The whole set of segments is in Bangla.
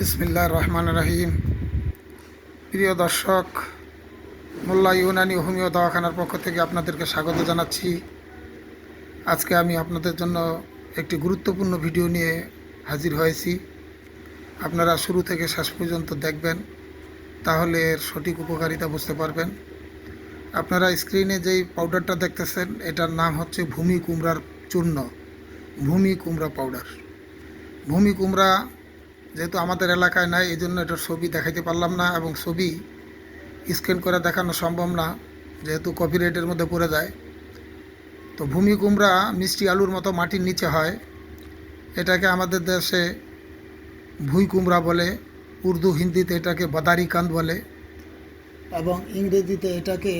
বিসমিল্লাহ রহমান রাহিম। প্রিয় দর্শক, মোল্লা ইউনানি হোমিও দওয়াখানার পক্ষ থেকে আপনাদেরকে স্বাগত জানাচ্ছি। আজকে আমি আপনাদের জন্য একটি গুরুত্বপূর্ণ ভিডিও নিয়ে হাজির হয়েছি। আপনারা শুরু থেকে শেষ পর্যন্ত দেখবেন, তাহলে এর সঠিক উপকারিতা বুঝতে পারবেন। আপনারা স্ক্রিনে যেই পাউডারটা দেখতেছেন, এটার নাম হচ্ছে ভূমি কুমড়ার চূর্ণ, ভূমি কুমড়া পাউডার ভূমি কুমড়া যেহেতু আমাদের এলাকায় নাই এই জন্য এটার ছবি দেখাইতে পারলাম না এবং ছবি স্ক্যান করে দেখানো সম্ভব না, যেহেতু কপিরাইটের মধ্যে পড়ে যায়। তো ভূমি কুমড়া মিষ্টি আলুর মতো মাটির নিচে হয়। এটাকে আমাদের দেশে ভুই কুমড়া বলে, উর্দু হিন্দিতে এটাকে বাদারি কান্দ বলে এবং ইংরেজিতে এটাকে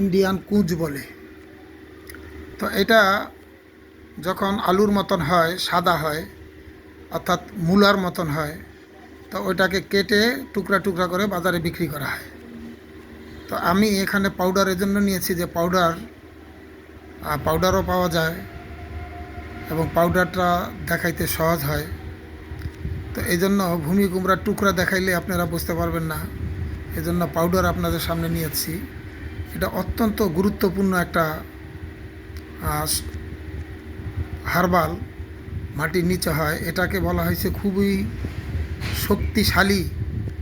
ইন্ডিয়ান কুঁজ বলে। তো এটা যখন আলুর মতন হয়, সাদা হয় অর্থাৎ মূলার মতন হয়, তো ওইটাকে কেটে টুকরা টুকরা করে বাজারে বিক্রি করা হয়। তো আমি এখানে পাউডারের জন্য নিয়েছি যে পাউডার পাউডারও পাওয়া যায় এবং পাউডারটা দেখাইতে সহজ হয়। তো এই জন্য ভূমি কুমড়ার টুকরা দেখাইলে আপনারা বুঝতে পারবেন না। এই জন্য পাউডার আপনাদের সামনে নিয়েছি। এটা অত্যন্ত গুরুত্বপূর্ণ একটা হার্বাল। মাটির নিচে হয়। এটাকে বলা হয়েছে খুবই শক্তিশালী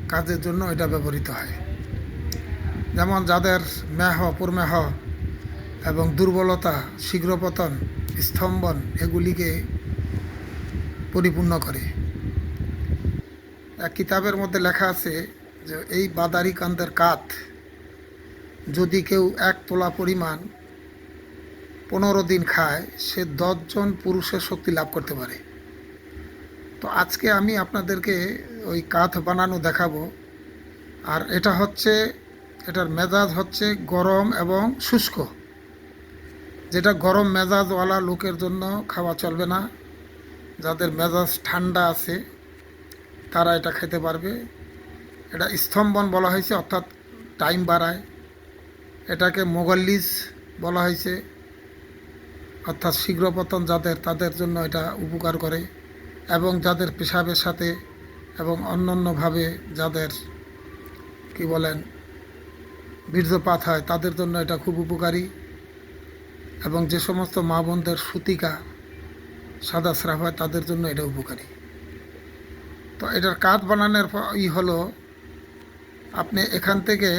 কাজের জন্য এটা ব্যবহৃত হয়। যেমন যাদের মেহ, পুরমেহ এবং দুর্বলতা, শীঘ্রপতন, স্তম্ভন এগুলিকে পরিপূর্ণ করে। এক কিতাবের মধ্যে লেখা আছে যে, এই বাদারি কান্দের কাত যদি কেউ এক তোলা পরিমাণ পনেরো দিন খায়, সে দশজন পুরুষের শক্তি লাভ করতে পারে। তো আজকে আমি আপনাদেরকে ওই কাঠ বানানো দেখাবো। আর এটা হচ্ছে, এটার মেজাজ হচ্ছে গরম এবং শুষ্ক। যেটা গরম মেজাজওয়ালা লোকের জন্য খাওয়া চলবে না। যাদের মেজাজ ঠান্ডা আছে, তারা এটা খেতে পারবে। এটা স্তম্ভন বলা হয়েছে, অর্থাৎ টাইম বাড়ায়। এটাকে মোগাল্লিস বলা হয়েছে। অর্থাৎ শীঘ্র পতন যাদের, তাদের জন্য এটা উপকার করে এবং যাদের পেশাবের সাথে এবং অন্যান্যভাবে যাদের, কি বলেন, বীর্যপাত হয়, তাদের জন্য এটা খুব উপকারী। এবং যে সমস্ত মা বোনদের সুতিকা সাদা স্রাব হয়, তাদের জন্য এটা উপকারী। তো এটার কাঠ বানানোর ই হলো, আপনি এখান থেকে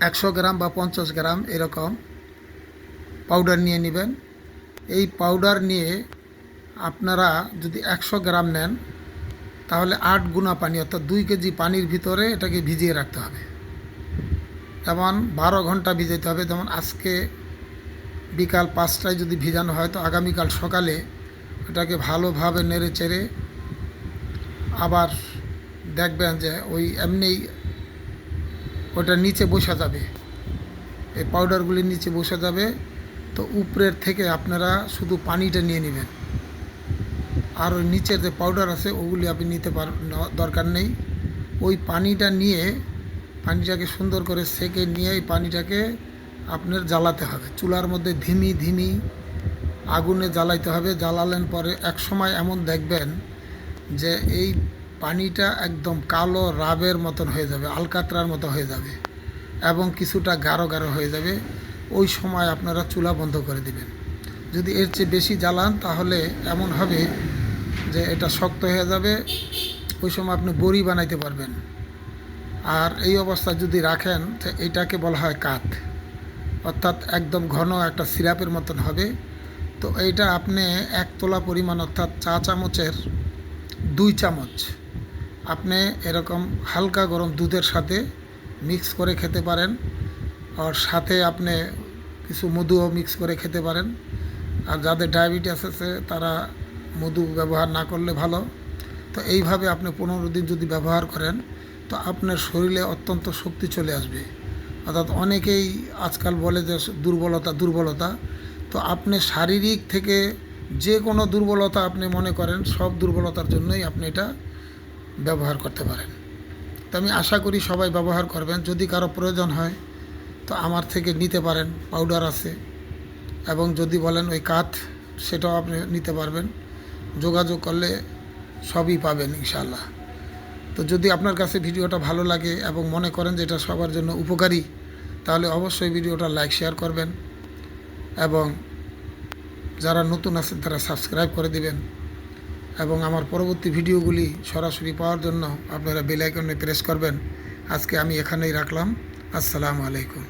একশো গ্রাম বা পঞ্চাশ গ্রাম এরকম পাউডার নিয়ে নেবেন। এই পাউডার নিয়ে আপনারা যদি একশো গ্রাম নেন, তাহলে আট গুণা পানি, অর্থাৎ দুই কেজি পানির ভিতরে এটাকে ভিজিয়ে রাখতে হবে। যেমন বারো ঘণ্টা ভিজাইতে হবে। যেমন আজকে বিকাল পাঁচটায় যদি ভিজানো হয়, তো আগামীকাল সকালে এটাকে ভালোভাবে নেড়ে চেড়ে আবার দেখবেন যে ওই এমনিই ওটা নিচে বসা যাবে। এই পাউডারগুলি নিচে বসে যাবে। তো উপরের থেকে আপনারা শুধু পানিটা নিয়ে নেবেন। আর ওই নিচের যে পাউডার আছে, ওগুলি আপনি নিতে পার দরকার নেই। ওই পানিটা নিয়ে পানিটাকে সুন্দর করে সেকে নিয়ে এই পানিটাকে আপনার জ্বালাতে হবে। চুলার মধ্যে ধিমি ধিমি আগুনে জ্বালাইতে হবে। জ্বালালেন পরে এক সময় এমন দেখবেন যে এই পানিটা একদম কালো রাবের মতন হয়ে যাবে, আলকাতরার মতো হয়ে যাবে এবং কিছুটা গাঢ় গাঢ় হয়ে যাবে। ওই সময় আপনারা চুলা বন্ধ করে দিবেন। যদি এর চেয়ে বেশি জ্বালান, তাহলে এমন হবে যে এটা শক্ত হয়ে যাবে, ওই সময় আপনি বড়ি বানাইতে পারবেন। আর এই অবস্থা যদি রাখেন এটাকে বলা হয় কাত। অর্থাৎ একদম ঘন একটা সিরাপের মতন হবে। তো এইটা আপনি এক তোলা পরিমাণ, অর্থাৎ চা চামচের দুই চামচ। আপনি এরকম হালকা গরম দুধের সাথে মিক্স করে খেতে পারেন। আর সাথে আপনি কিছু মধুও মিক্স করে খেতে পারেন। আর যাদের ডায়াবেটিস আছে, তারা মধু ব্যবহার না করলে ভালো। তো এইভাবে আপনি পনেরো দিন যদি ব্যবহার করেন, তো আপনার শরীরে অত্যন্ত শক্তি চলে আসবে। অর্থাৎ অনেকেই আজকাল বলে যে দুর্বলতা দুর্বলতা। তো আপনি শারীরিক থেকে যে কোনো দুর্বলতা আপনি মনে করেন, সব দুর্বলতার জন্যই আপনি এটা ব্যবহার করতে পারেন। তো আমি আশা করি সবাই ব্যবহার করবেন। যদি কারও প্রয়োজন হয় তো আমার থেকে নিতে পারেন পাউডার আছে। এবং যদি বলেন ওই কাঠ, সেটাও আপনি নিতে পারবেন। যোগাযোগ করলে সবই পাবেন ইনশাল্লাহ তো যদি আপনার কাছে ভিডিওটা ভালো লাগে এবং মনে করেন যে এটা সবার জন্য উপকারী, তাহলে অবশ্যই ভিডিওটা লাইক শেয়ার করবেন। এবং যারা নতুন আছেন, তারা সাবস্ক্রাইব করে দিবেন। এবং আমার পরবর্তী ভিডিওগুলি সরাসরি পাওয়ার জন্য আপনারা বেল আইকনে প্রেস করবেন। আজকে আমি এখানেই রাখলাম। আসসালামু আলাইকুম।